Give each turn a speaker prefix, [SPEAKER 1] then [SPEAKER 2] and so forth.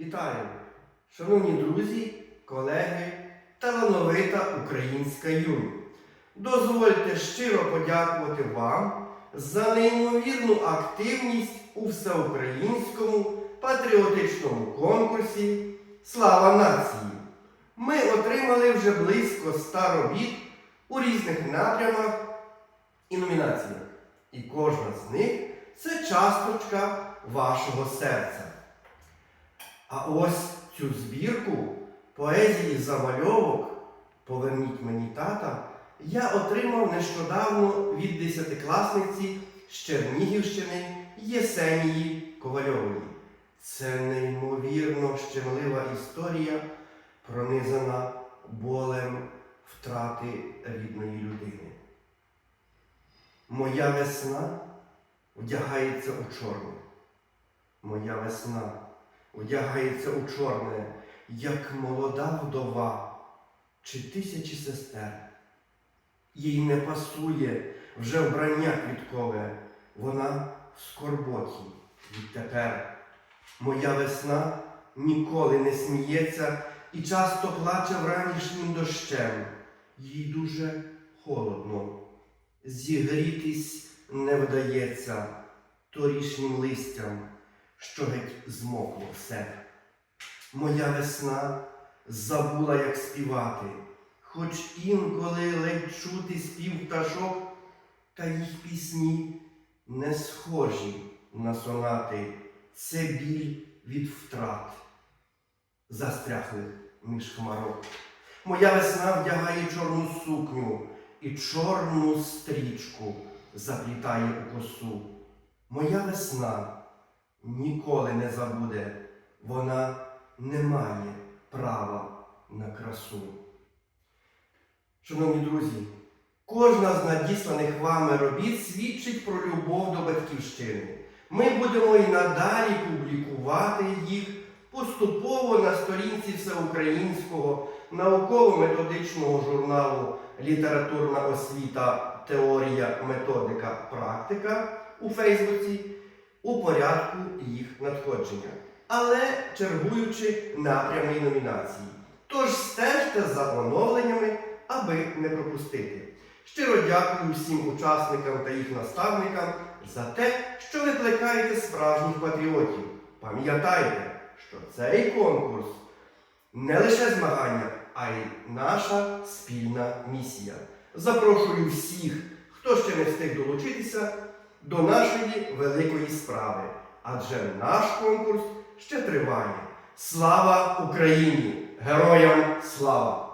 [SPEAKER 1] Вітаю, шановні друзі, колеги, талановита українська юнь. Дозвольте щиро подякувати вам за неймовірну активність у всеукраїнському патріотичному конкурсі Слава нації. Ми отримали вже близько 100 робіт у різних напрямах і номінаціях. І кожна з них це часточка вашого серця. А ось цю збірку поезії замальовок Поверніть мені тата я отримав нещодавно від десятикласниці з Чернігівщини Єсенії Ковальової. Це неймовірно щемлива історія, пронизана болем втрати рідної людини. Моя весна вдягається у чорне. Моя весна одягається у чорне, як молода вдова чи тисячі сестер. Їй не пасує вже вбрання квіткове, вона в скорботі відтепер. Моя весна ніколи не сміється і часто плаче вранішнім дощем. Їй дуже холодно. Зігрітись не вдається торішнім листям що геть змокло все. Моя весна забула, як співати, хоч інколи ледь чути спів пташок, та їх пісні не схожі на сонати, це біль від втрат, застряглих між хмарок. Моя весна вдягає чорну сукню і чорну стрічку заплітає у косу. Моя весна ніколи не забуде, вона не має права на красу. Шановні друзі, кожна з надісланих вами робіт свідчить про любов до батьківщини. Ми будемо і надалі публікувати їх поступово на сторінці всеукраїнського науково-методичного журналу Літературна освіта, теорія, методика, практика у Фейсбуці у порядку їх надходження, але чергуючи напрями і номінації. Тож стежте за оновленнями, аби не пропустити. Щиро дякую всім учасникам та їх наставникам за те, що викликаєте справжніх патріотів. Пам'ятайте, що цей конкурс не лише змагання, а й наша спільна місія. Запрошую всіх, хто ще не встиг долучитися до нашої великої справи. Адже наш конкурс ще триває. Слава Україні! Героям слава!